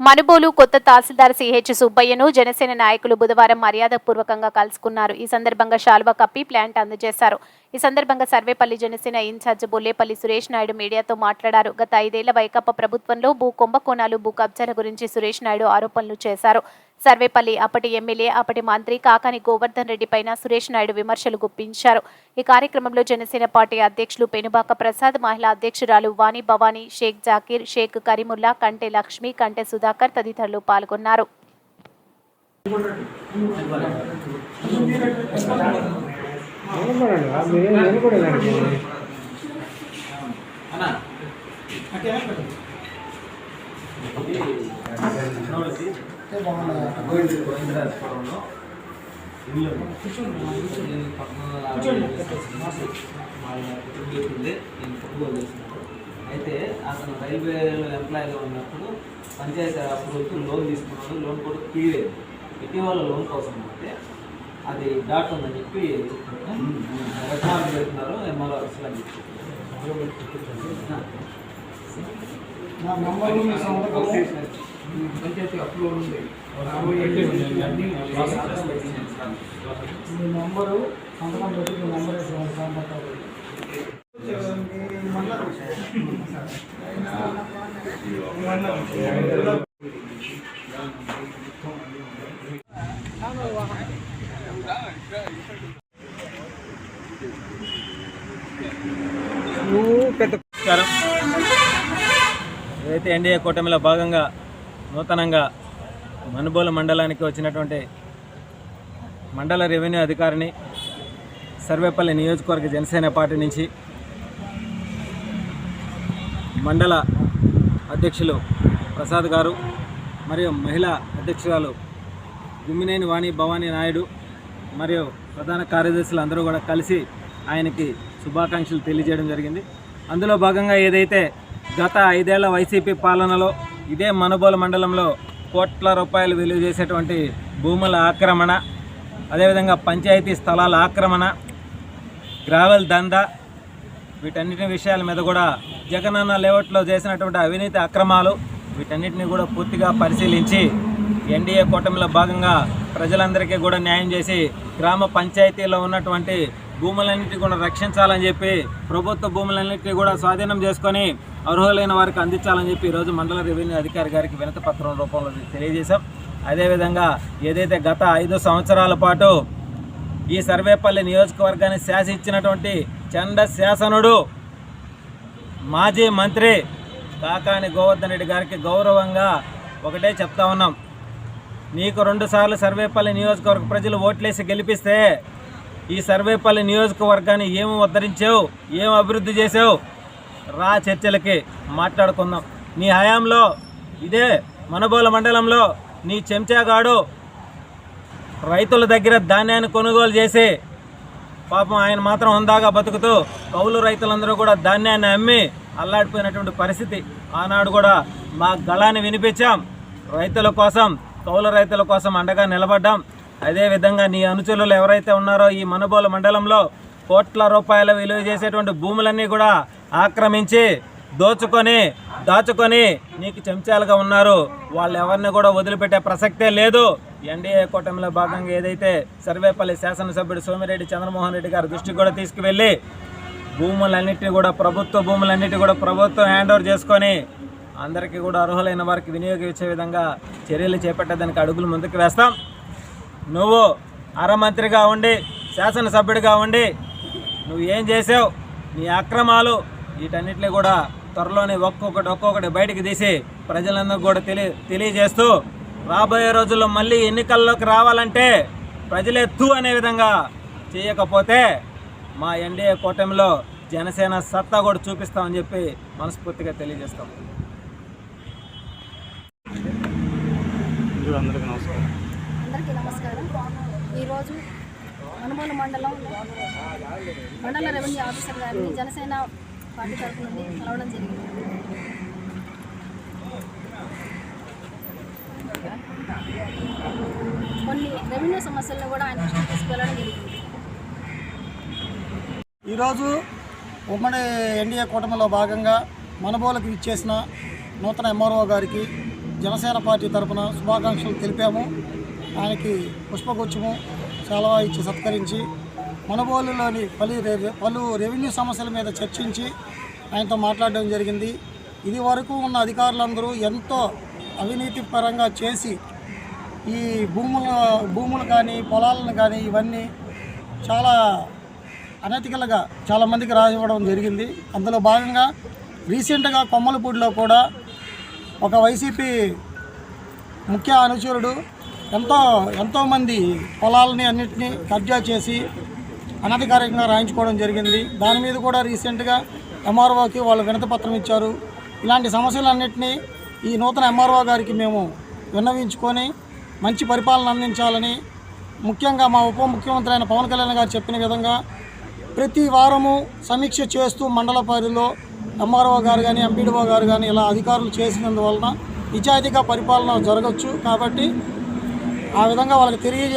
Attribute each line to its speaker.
Speaker 1: మనుబోలు కొత్త తహసీల్దార్ సిహెచ్ సుబ్బయ్యను జనసేన నాయకులు బుధవారం మర్యాదపూర్వకంగా కలుసుకున్నారు. ఈ సందర్భంగా శాల్వా కప్పి ప్లాంట్ అందజేశారు. ఈ సందర్భంగా సర్వేపల్లి జనసేన ఇన్ఛార్జ్ బొల్లేపల్లి సురేష్ నాయుడు మీడియాతో మాట్లాడారు. గత ఐదేళ్ళ వైకాపా ప్రభుత్వంలో భూ కుంభకోణాలు భూ కబ్జాల గురించి సురేష్ నాయుడు ఆరోపణలు చేశారు. సర్వేపల్లి అప్పటి ఎమ్మెల్యే అప్పటి మంత్రి కాకాని గోవర్ధన్ రెడ్డి పైన సురేష్ నాయుడు విమర్శలు గుప్పించారు. ఈ కార్యక్రమంలో జనసేన పార్టీ అధ్యక్షులు పెనుబాక ప్రసాద్ మహిళా అధ్యక్షురాలు వాణి భవానీ షేక్ జాకీర్ షేక్ కరీముల్లా కంటె లక్ష్మి కంటె సుధాకర్ తదితరులు పాల్గొన్నారు.
Speaker 2: అయితే అతను రైల్వేలో ఎంప్లాయీగా ఉన్నప్పుడు పంచాయతీ అప్పుడు లోన్ తీసుకున్నాడు లోన్ కూడా క్లియర్ ఇటీవల లోన్ కోసం అయితే అది డాట్ ఉందని చెప్పి రచనాలు పెడుతున్నారు ఎంఆర్ఓ ఆఫీస్లో అని చెప్పి.
Speaker 3: నా నంబరు మీ సంతకము పంచాయతీ అప్లోడ్ ఉంది. మీ నంబరు సంతకం పెట్టి మీ నంబర్ వేసుకోండి సంతకాలు నువ్వు పెద్ద
Speaker 2: ఏదైతే ఎన్డీఏ కూటమిలో భాగంగా నూతనంగా మనుబోల మండలానికి వచ్చినటువంటి మండల రెవెన్యూ అధికారిని సర్వేపల్లి నియోజకవర్గ జనసేన పార్టీ నుంచి మండల అధ్యక్షులు ప్రసాద్ గారు మరియు మహిళా అధ్యక్షురాలు గుమ్మినేని వాణి భవానీ నాయుడు మరియు ప్రధాన కార్యదర్శులు అందరూ కూడా కలిసి ఆయనకి శుభాకాంక్షలు తెలియజేయడం జరిగింది. అందులో భాగంగా ఏదైతే గత ఐదేళ్ళ వైసీపీ పాలనలో ఇదే మనుబోలు మండలంలో కోట్ల రూపాయలు విలువ చేసేటువంటి భూముల ఆక్రమణ అదేవిధంగా పంచాయతీ స్థలాల ఆక్రమణ గ్రావెల్ దందా వీటన్నిటి విషయాల మీద కూడా జగనన్న లేఅవుట్లో చేసినటువంటి అవినీతి అక్రమాలు వీటన్నిటిని కూడా పూర్తిగా పరిశీలించి ఎన్డీఏ కూటమిలో భాగంగా ప్రజలందరికీ కూడా న్యాయం చేసి గ్రామ పంచాయతీలో ఉన్నటువంటి భూములన్నిటి కూడా రక్షించాలని చెప్పి ప్రభుత్వ భూములన్నింటినీ కూడా స్వాధీనం చేసుకొని అర్హులైన వారికి అందించాలని చెప్పి ఈరోజు మండల రెవెన్యూ అధికారి గారికి వినతి పత్రం రూపంలో తెలియజేశాం. అదేవిధంగా ఏదైతే గత ఐదు సంవత్సరాల పాటు ఈ సర్వేపల్లి నియోజకవర్గాన్ని శాసించినటువంటి చండ శాసనుడు మాజీ మంత్రి కాకాని గోవర్ధన్ రెడ్డి గారికి గౌరవంగా ఒకటే చెప్తా ఉన్నాం. నీకు రెండుసార్లు సర్వేపల్లి నియోజకవర్గ ప్రజలు ఓట్లేసి గెలిపిస్తే ఈ సర్వేపల్లి నియోజకవర్గాన్ని ఏమి ఉద్ధరించావు ఏం అభివృద్ధి చేసావు రా చర్చలకి మాట్లాడుకుందాం. నీ హయాంలో ఇదే మనబోల మండలంలో నీ చెంచాగాడు రైతుల దగ్గర ధాన్యాన్ని కొనుగోలు చేసి పాపం ఆయన మాత్రం హుందాగా బతుకుతూ కౌలు రైతులందరూ కూడా ధాన్యాన్ని అమ్మి అల్లాడిపోయినటువంటి పరిస్థితి. ఆనాడు కూడా మా గళాన్ని వినిపించాం. రైతుల కోసం కౌలు రైతుల కోసం అండగా నిలబడ్డాం. అదేవిధంగా నీ అనుచరులు ఎవరైతే ఉన్నారో ఈ మనుబోలు మండలంలో కోట్ల రూపాయల విలువ చేసేటువంటి భూములన్నీ కూడా ఆక్రమించి దోచుకొని దాచుకొని నీకు చెంచాలుగా ఉన్నారు. వాళ్ళు ఎవరిని కూడా వదిలిపెట్టే ప్రసక్తే లేదు. ఎన్డీఏ కూటమిలో భాగంగా ఏదైతే సర్వేపల్లి శాసనసభ్యుడు సోమిరెడ్డి చంద్రమోహన్ రెడ్డి గారి దృష్టికి కూడా తీసుకువెళ్ళి భూములన్నింటినీ కూడా ప్రభుత్వ భూములన్నిటి కూడా ప్రభుత్వం హ్యాండ్ ఓవర్ చేసుకొని అందరికీ కూడా అర్హులైన వారికి వినియోగించే విధంగా చర్యలు చేపట్టేదానికి అడుగులు ముందుకు వేస్తాం. నువ్వు అరమంత్రిగా ఉండి శాసనసభ్యుడిగా ఉండి నువ్వు ఏం చేసావు? నీ అక్రమాలు వీటన్నిటిని కూడా త్వరలోనే ఒక్కొక్కటి ఒక్కొక్కటి బయటికి తీసి ప్రజలందరూ కూడా తెలియ తెలియజేస్తూ రాబోయే రోజుల్లో మళ్ళీ ఎన్నికల్లోకి రావాలంటే ప్రజలే తూ అనే విధంగా చేయకపోతే మా ఎన్డీఏ కూటమిలో జనసేన సత్తా కూడా చూపిస్తామని చెప్పి మనస్ఫూర్తిగా తెలియజేస్తాం.
Speaker 4: అందరికీ నమస్కారం. నమస్కారం. ఈరోజు మనుమూల మండలం మండల రెవెన్యూ ఆఫీసర్ గారిని జనసేన పార్టీ తరఫు నుండి కలవడం జరిగింది. కొన్ని రెవెన్యూ సమస్యలను కూడా ఆయన దృష్టికి తీసుకెళ్ళడం జరిగింది.
Speaker 5: ఈరోజు ఉమ్మడి ఎన్డీఏ కూటమిలో భాగంగా మనబోలకు ఇచ్చేసిన నూతన ఎంఆర్ఓ గారికి జనసేన పార్టీ తరఫున శుభాకాంక్షలు తెలిపాము. ఆయనకి పుష్పగుచ్చము సెలవు ఇచ్చి సత్కరించి మనబోలులోని పలు రె- పలు రెవెన్యూ సమస్యల మీద చర్చించి ఆయనతో మాట్లాడడం జరిగింది. ఇది వరకు ఉన్న అధికారులందరూ ఎంతో అవినీతి పరంగా చేసి ఈ భూముల భూములు కానీ పొలాలను కానీ ఇవన్నీ చాలా అనతికలుగా చాలామందికి రాసివ్వడం జరిగింది. అందులో భాగంగా రీసెంట్గా కొమ్మలపూడిలో కూడా ఒక వైసీపీ ముఖ్య అనుచరుడు ఎంతో ఎంతోమంది పొలాలని అన్నింటినీ కబ్జా చేసి అనధికారికంగా రాయించుకోవడం జరిగింది. దాని మీద కూడా రీసెంట్గా ఎంఆర్ఓకి వాళ్ళు వినతపత్రం ఇచ్చారు. ఇలాంటి సమస్యలన్నింటినీ ఈ నూతన ఎంఆర్ఓ గారికి మేము విన్నవించుకొని మంచి పరిపాలన అందించాలని ముఖ్యంగా మా ఉప ముఖ్యమంత్రి అయిన పవన్ కళ్యాణ్ గారు చెప్పిన విధంగా ప్రతి వారము సమీక్ష చేస్తూ మండల పరిధిలో ఎంఆర్ఓ గారు కానీ ఎంపీడీఓ గారు కానీ ఇలా అధికారులు చేసినందువలన నిజాయితీగా పరిపాలన జరగచ్చు. కాబట్టి ఆ విధంగా వాళ్ళకి తిరిగి